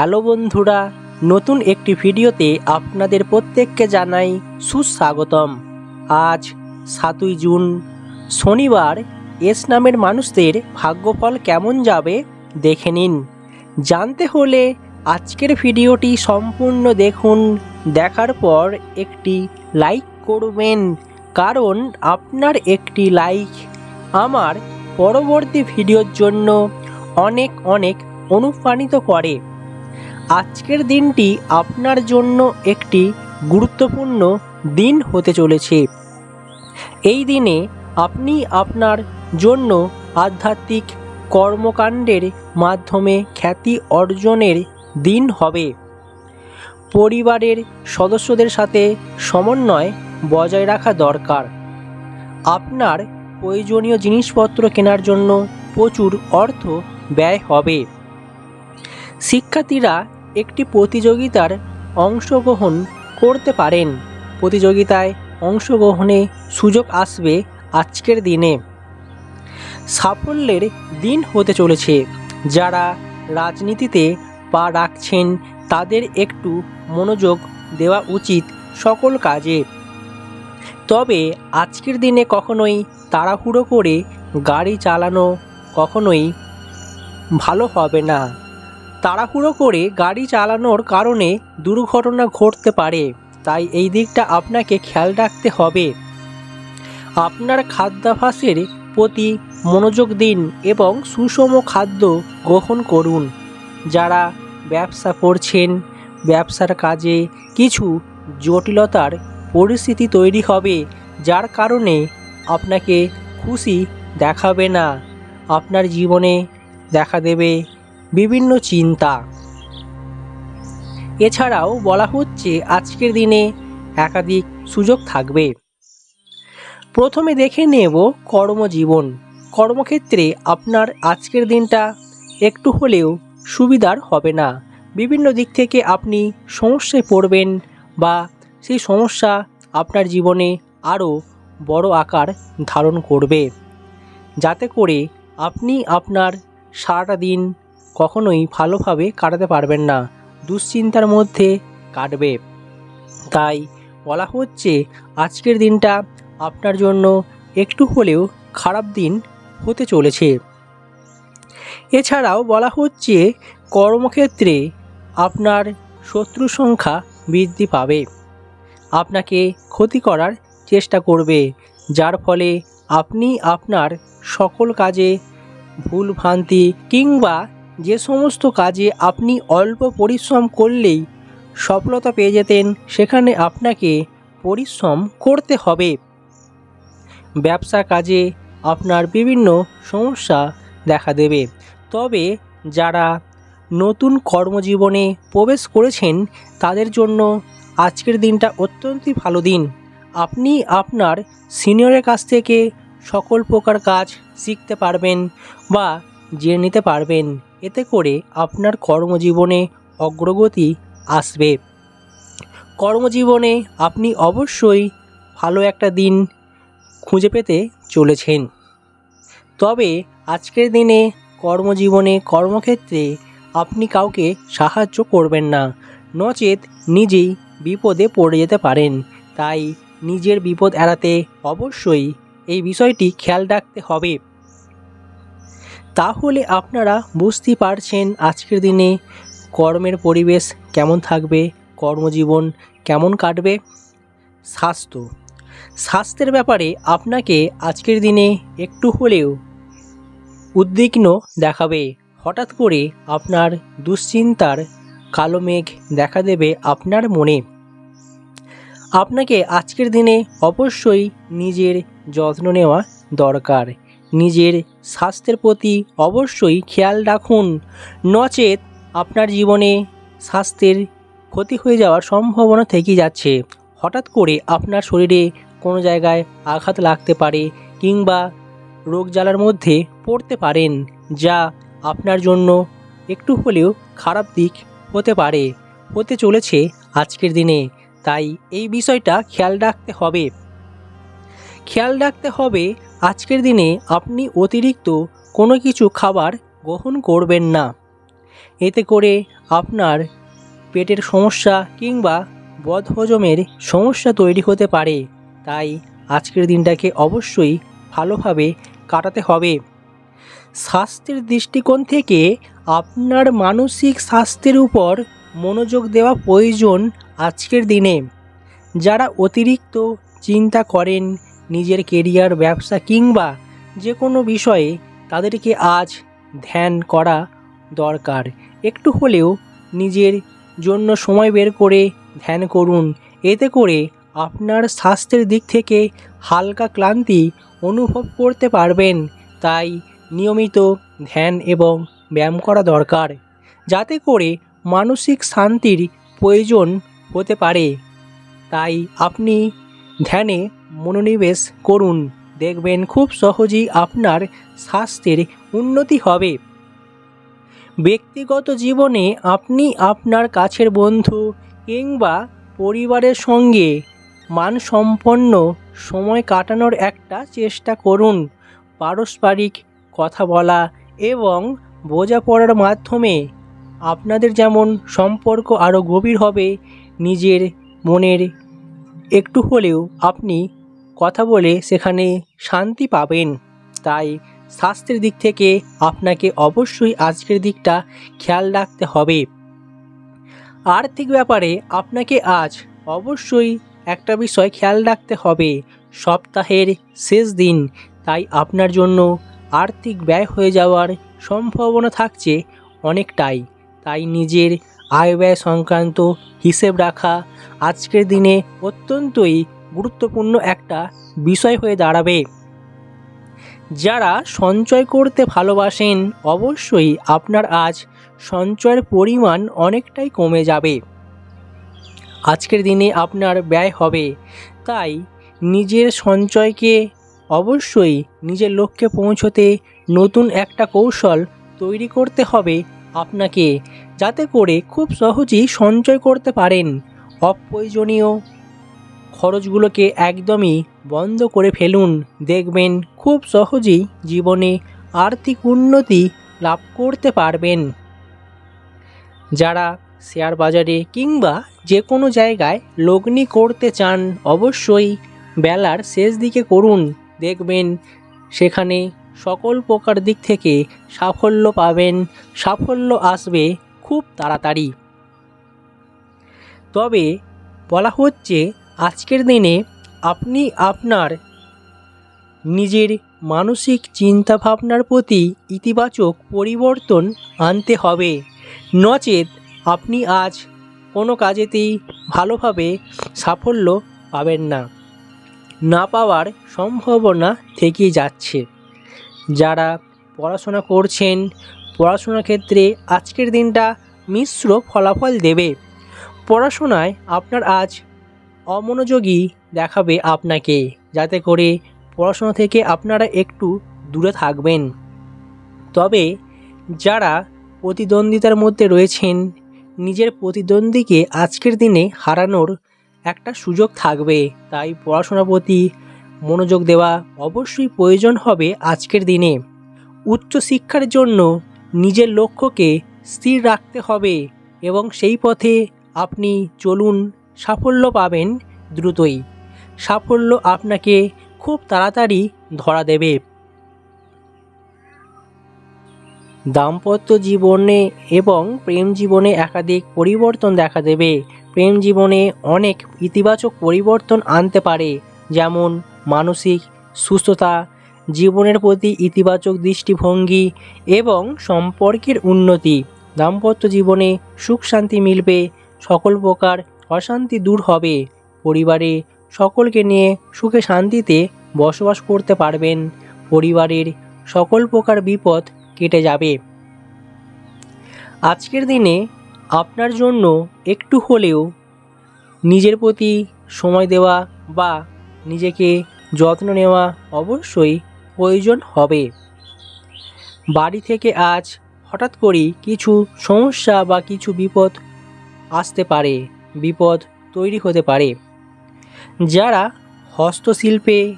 Hello বন্ধুরা, নতুন একটি ভিডিওতে আপনাদের প্রত্যেককে জানাই সুস্বাগতম। আজ সাতই জুন, শনিবার, এস নামের মানুষদের ভাগ্যফল কেমন যাবে দেখে নিন। জানতে হলে আজকের ভিডিওটি সম্পূর্ণ দেখুন, দেখার পর একটি লাইক করবেন, কারণ আপনার একটি লাইক আমার পরবর্তী ভিডিওর জন্য অনেক অনেক অনুপ্রাণিত করে। আজকের দিনটি আপনার জন্য একটি গুরুত্বপূর্ণ দিন হতে চলেছে। এই দিনে আপনি আপনার জন্য আধ্যাত্মিক কর্মকাণ্ডের মাধ্যমে খ্যাতি অর্জনের দিন হবে। পরিবারের সদস্যদের সাথে সমন্বয় বজায় রাখা দরকার। আপনার প্রয়োজনীয় জিনিসপত্র কেনার জন্য প্রচুর অর্থ ব্যয় হবে। শিক্ষার্থীরা একটি প্রতিযোগিতার অংশগ্রহণ করতে পারেন। প্রতিযোগিতায় অংশগ্রহণে সুযোগ আসবে আজকের দিনে। সাফল্যের দিন হতে চলেছে। যারা রাজনীতিতে পা রাখছেন, তাদের একটু মনোযোগ দেওয়া উচিত সকল কাজে। তবে আজকের দিনে কখনোই তাড়াহুড়ো করে গাড়ি চালানো কখনোই ভালো হবে না। তাড়াহুড়ো করে গাড়ি চালানোর কারণে দুর্ঘটনা ঘটতে পারে। তাই এই দিকটা আপনাকে খেয়াল রাখতে হবে। আপনার খাদ্যাভ্যাসের প্রতি মনোযোগ দিন এবং সুষম খাদ্য গ্রহণ করুন। যারা ব্যবসা করছেন, ব্যবসার কাজে কিছু জটিলতার পরিস্থিতি তৈরি হবে, যার কারণে আপনাকে খুশি দেখাবে না। আপনার জীবনে দেখা দেবে বিভিন্ন চিন্তা। এছাড়াও বলা হচ্ছে আজকের দিনে একাধিক সুযোগ থাকবে। প্রথমে দেখে নেব কর্মজীবন। কর্মক্ষেত্রে আপনার আজকের দিনটা একটু হলেও সুবিধার হবে না। বিভিন্ন দিক থেকে আপনি সমস্যায় পড়বেন বা সেই সমস্যা আপনার জীবনে আরও বড় আকার ধারণ করবে। যাতে করে আপনি আপনার সারাটা দিন কখনোই ভালোভাবে কাটাতে পারবেন না। দুশ্চিন্তার মধ্যে কাটবে। তাই বলা হচ্ছে আজকের দিনটা আপনার জন্য একটু হলেও খারাপ দিন হতে চলেছে। এছাড়াও বলা হচ্ছে কর্মক্ষেত্রে আপনার শত্রু সংখ্যা বৃদ্ধি পাবে। আপনাকে ক্ষতি করার চেষ্টা করবে, যার ফলে আপনি আপনার সকল কাজে ভুলভ্রান্তি কিংবা যে সমস্ত কাজে আপনি অল্প পরিশ্রম করলেই সফলতা পেয়ে যেতেন, সেখানে আপনাকে পরিশ্রম করতে হবে। ব্যবসা কাজে আপনার বিভিন্ন সমস্যা দেখা দেবে। তবে যারা নতুন কর্মজীবনে প্রবেশ করেছেন, তাদের জন্য আজকের দিনটা অত্যন্তই ভালো দিন। আপনি আপনার সিনিয়রের কাছ থেকে সকল প্রকার কাজ শিখতে পারবেন বা জেনে নিতে পারবেন। এতে করে আপনার কর্মজীবনে অগ্রগতি আসবে। কর্মজীবনে আপনি অবশ্যই ভালো একটা দিন খুঁজে পেতে চলেছেন। তবে আজকের দিনে কর্মজীবনে কর্মক্ষেত্রে আপনি কাউকে সাহায্য করবেন না। নচেত নিজেই বিপদে পড়ে যেতে পারেন। তাই নিজের বিপদ এড়াতে অবশ্যই এই বিষয়টি খেয়াল রাখতে হবে। তাহলে আপনারা বুঝতেই পারছেন আজকের দিনে কর্মের পরিবেশ কেমন থাকবে, কর্মজীবন কেমন কাটবে? স্বাস্থ্য। স্বাস্থ্যের ব্যাপারে আপনাকে আজকের দিনে একটু হলেও উদ্বিগ্ন দেখাবে। হঠাৎ করে আপনার দুশ্চিন্তার কালো মেঘ দেখা দেবে আপনার মনে। আপনাকে আজকের দিনে অবশ্যই নিজের যত্ন নেওয়া দরকার। নিজের স্বাস্থ্যের প্রতি অবশ্যই খেয়াল রাখুন। নচেত আপনার জীবনে স্বাস্থ্যের ক্ষতি হয়ে যাওয়ার সম্ভাবনা থেকেই যাচ্ছে। হঠাৎ করে আপনার শরীরে কোনো জায়গায় আঘাত লাগতে পারে কিংবা রোগ জ্বালার মধ্যে পড়তে পারেন, যা আপনার জন্য একটু হলেও খারাপ দিক হতে পারে, হতে চলেছে আজকের দিনে। তাই এই বিষয়টা খেয়াল রাখতে হবে। খেয়াল রাখতে হবে আজকের দিনে আপনি অতিরিক্ত কোনো কিছু খাবার গ্রহণ করবেন না। এতে করে আপনার পেটের সমস্যা কিংবা বদহজমের সমস্যা তৈরি হতে পারে। তাই আজকের দিনটাকে অবশ্যই ভালোভাবে কাটাতে হবে। স্বাস্থ্যের দৃষ্টিকোণ থেকে আপনার মানসিক স্বাস্থ্যের উপর মনোযোগ দেওয়া প্রয়োজন আজকের দিনে। যারা অতিরিক্ত চিন্তা করেন নিজের কেরিয়ার ব্যবসা কিংবা যে কোনো বিষয়ে তাদেরকে আজ ধ্যান করা দরকার। একটু হলেও নিজের জন্য সময় বের করে ধ্যান করুন। এতে করে আপনার স্বাস্থ্যের দিক থেকে হালকা ক্লান্তি অনুভব করতে পারবেন। তাই নিয়মিত ধ্যান এবং ব্যায়াম করা দরকার। যাতে করে মানসিক শান্তির প্রয়োজন হতে পারে। তাই আপনি ধ্যানে মনোনিবেশ করুন। দেখবেন খুব সহজেই আপনার স্বাস্থ্যের উন্নতি হবে। ব্যক্তিগত জীবনে আপনি আপনার কাছের বন্ধু কিংবা পরিবারের সঙ্গে মানসম্পন্ন সময় কাটানোর একটা চেষ্টা করুন। পারস্পরিক কথা বলা এবং বোঝাপড়ার মাধ্যমে আপনাদের যেমন সম্পর্ক আরও গভীর হবে, নিজের মনের একটু হলেও আপনি কথা বলে সেখানে শান্তি পাবেন। তাই স্বাস্থ্যের দিক থেকে আপনাকে অবশ্যই আজকের দিকটা খেয়াল রাখতে হবে। আর্থিক ব্যাপারে আপনাকে আজ অবশ্যই একটা বিষয় খেয়াল রাখতে হবে। সপ্তাহের শেষ দিন, তাই আপনার জন্য আর্থিক ব্যয় হয়ে যাওয়ার সম্ভাবনা থাকছে অনেকটাই। তাই নিজের আয় ব্যয় সংক্রান্ত হিসেব রাখা আজকের দিনে অত্যন্তই গুরুত্বপূর্ণ একটা বিষয় হয়ে দাঁড়াবে। যারা সঞ্চয় করতে ভালোবাসেন, অবশ্যই আপনার আজ সঞ্চয়ের পরিমাণ অনেকটাই কমে যাবে। আজকের দিনে আপনার ব্যয় হবে, তাই নিজের সঞ্চয়কে অবশ্যই নিজের লক্ষ্যে পৌঁছতে নতুন একটা কৌশল তৈরি করতে হবে আপনাকে, যাতে করে খুব সহজেই সঞ্চয় করতে পারেন। অপ্রয়োজনীয় খরচগুলোকে একদমই বন্ধ করে ফেলুন। দেখবেন খুব সহজেই জীবনে আর্থিক উন্নতি লাভ করতে পারবেন। যারা শেয়ার বাজারে কিংবা যে কোনো জায়গায় লগ্নি করতে চান, অবশ্যই বেলার শেষ দিকে করুন। দেখবেন সেখানে সকল প্রকার দিক থেকে সাফল্য পাবেন। সাফল্য আসবে খুব তাড়াতাড়ি। তবে বলা হচ্ছে আজকের দিনে আপনি আপনার নিজের মানসিক চিন্তাভাবনার প্রতি ইতিবাচক পরিবর্তন আনতে হবে। নচেত আপনি আজ কোনো কাজেতেই ভালোভাবে সাফল্য পাবেন না। না পাওয়ার সম্ভাবনা থেকে যাচ্ছে। যারা পড়াশোনা করছেন, পড়াশোনার ক্ষেত্রে আজকের দিনটা মিশ্র ফলাফল দেবে। পড়াশোনায় আপনার আজ অমনোযোগী দেখাবে আপনাকে, যাতে করে পড়াশোনা থেকে আপনারা একটু দূরে থাকবেন। তবে যারা প্রতিদ্বন্দ্বিতার মধ্যে রয়েছেন, নিজের প্রতিদ্বন্দ্বীকে আজকের দিনে হারানোর একটা সুযোগ থাকবে। তাই পড়াশোনার প্রতি মনোযোগ দেওয়া অবশ্যই প্রয়োজন হবে আজকের দিনে। উচ্চশিক্ষার জন্য নিজের লক্ষ্যকে স্থির রাখতে হবে এবং সেই পথে আপনি চলুন সাফল্য পাবেন দ্রুতই। সাফল্য আপনাকে খুব তাড়াতাড়ি ধরা দেবে। দাম্পত্য জীবনে এবং প্রেম জীবনে একাধিক পরিবর্তন দেখা দেবে। প্রেম জীবনে অনেক ইতিবাচক পরিবর্তন আনতে পারে, যেমন মানসিক সুস্থতা, জীবনের প্রতি ইতিবাচক দৃষ্টিভঙ্গি এবং সম্পর্কের উন্নতি। দাম্পত্য জীবনে সুখ শান্তি মিলবে, সকল প্রকার অশান্তি দূর হবে। পরিবারে সকলকে নিয়ে সুখে শান্তিতে বসবাস করতে পারবেন। পরিবারের সকল প্রকার বিপদ কেটে যাবে। আজকের দিনে আপনার জন্য একটু হলেও নিজের প্রতি সময় দেওয়া বা নিজেকে যত্ন নেওয়া অবশ্যই প্রয়োজন হবে। বাড়ি থেকে আজ হঠাৎ করেই কিছু সমস্যা বা কিছু বিপদ আসতে পারে। বিপদ তৈরি হতে পারে। যারা হস্তশিল্পে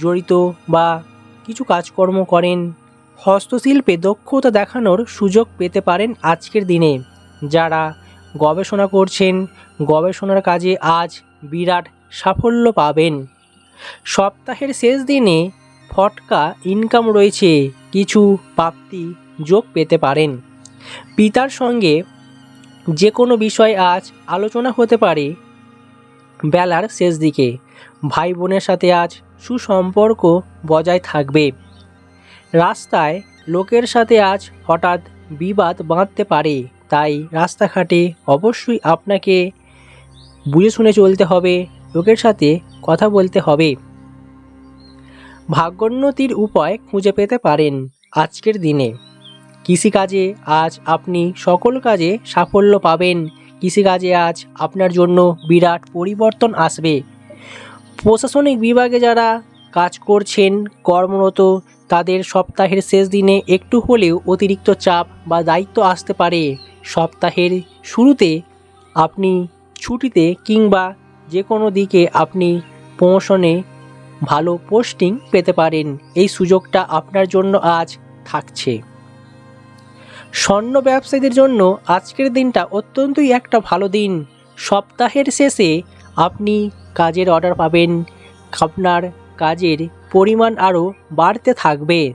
জড়িত বা কিছু কাজকর্ম করেন, হস্তশিল্পে দক্ষতা দেখানোর সুযোগ পেতে পারেন আজকের দিনে। যারা গবেষণা করছেন, গবেষণার কাজে আজ বিরাট সাফল্য পাবেন। সপ্তাহের শেষ দিনে ফটকা ইনকাম রয়েছে, কিছু প্রাপ্তি যোগ পেতে পারেন। পিতার সঙ্গে যে কোনো বিষয় আজ আলোচনা হতে পারে। বেলার শেষ দিকে ভাই বোনের সাথে আজ সুসম্পর্ক বজায় থাকবে। রাস্তায় লোকের সাথে আজ হঠাৎ বিবাদ বাঁধতে পারে, তাই রাস্তাঘাটে অবশ্যই আপনাকে বুঝে শুনে চলতে হবে, লোকের সাথে কথা বলতে হবে। ভাগ্যোন্নতির উপায় খুঁজে পেতে পারেন আজকের দিনে। কৃষিকাজে আজ আপনি সকল কাজে সাফল্য পাবেন। কৃষিকাজে আজ আপনার জন্য বিরাট পরিবর্তন আসবে। প্রশাসনিক বিভাগে যারা কাজ করছেন কর্মরত, তাদের সপ্তাহের শেষ দিনে একটু হলেও অতিরিক্ত চাপ বা দায়িত্ব আসতে পারে। সপ্তাহের শুরুতে আপনি ছুটিতে কিংবা যে কোনো দিকে আপনি প্রমোশনে ভালো পোস্টিং পেতে পারেন। এই সুযোগটা আপনার জন্য আজ থাকছে। স্বর্ণ ব্যবসায়ীদের জন্য আজকের দিনটা অত্যন্তই একটা ভালো দিন। সপ্তাহের শেষে আপনি কাজের অর্ডার পাবেন। আপনার কাজের পরিমাণ আরও বাড়তে থাকবে।